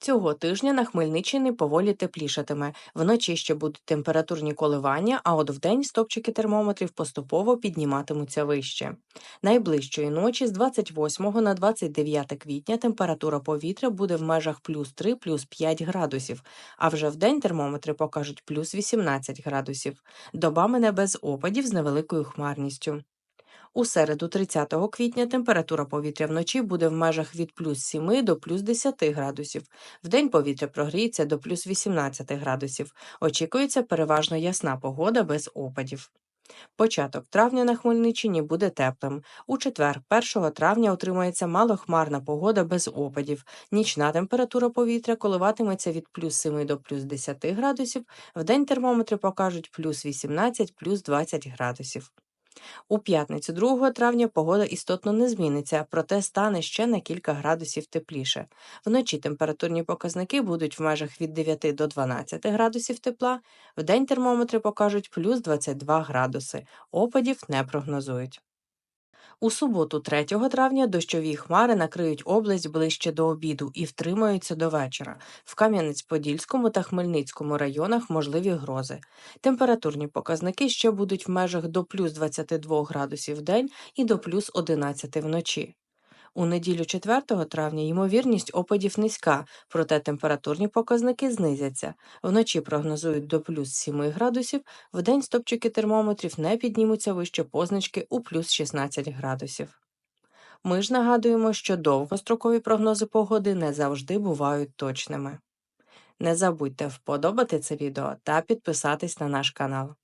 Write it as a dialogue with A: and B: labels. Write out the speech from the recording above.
A: Цього тижня на Хмельниччині поволі теплішатиме. Вночі ще будуть температурні коливання, а от вдень стопчики термометрів поступово підніматимуться вище. Найближчої ночі з 28 на 29 квітня температура повітря буде в межах плюс 3, плюс 5 градусів, а вже вдень термометри покажуть плюс 18 градусів. Добами не без опадів з невеликою хмарністю. У середу 30 квітня температура повітря вночі буде в межах від плюс 7 до плюс 10 градусів. Вдень повітря прогріється до плюс 18 градусів. Очікується переважно ясна погода без опадів. Початок травня на Хмельниччині буде теплим. У четвер, 1 травня, отримається малохмарна погода без опадів. Нічна температура повітря коливатиметься від плюс 7 до плюс 10 градусів. Вдень термометри покажуть плюс 18, плюс 20 градусів. У п'ятницю 2 травня погода істотно не зміниться, проте стане ще на кілька градусів тепліше. Вночі температурні показники будуть в межах від 9 до 12 градусів тепла, вдень термометри покажуть плюс 22 градуси, опадів не прогнозують. У суботу 3 травня дощові хмари накриють область ближче до обіду і втримаються до вечора. В Кам'янець-Подільському та Хмельницькому районах можливі грози. Температурні показники ще будуть в межах до плюс 22 градусів в день і до плюс 11 вночі. У неділю 4 травня ймовірність опадів низька, проте температурні показники знизяться. Вночі прогнозують до плюс 7 градусів, вдень стопчики термометрів не піднімуться вище позначки у плюс 16 градусів. Ми ж нагадуємо, що довгострокові прогнози погоди не завжди бувають точними. Не забудьте вподобати це відео та підписатись на наш канал.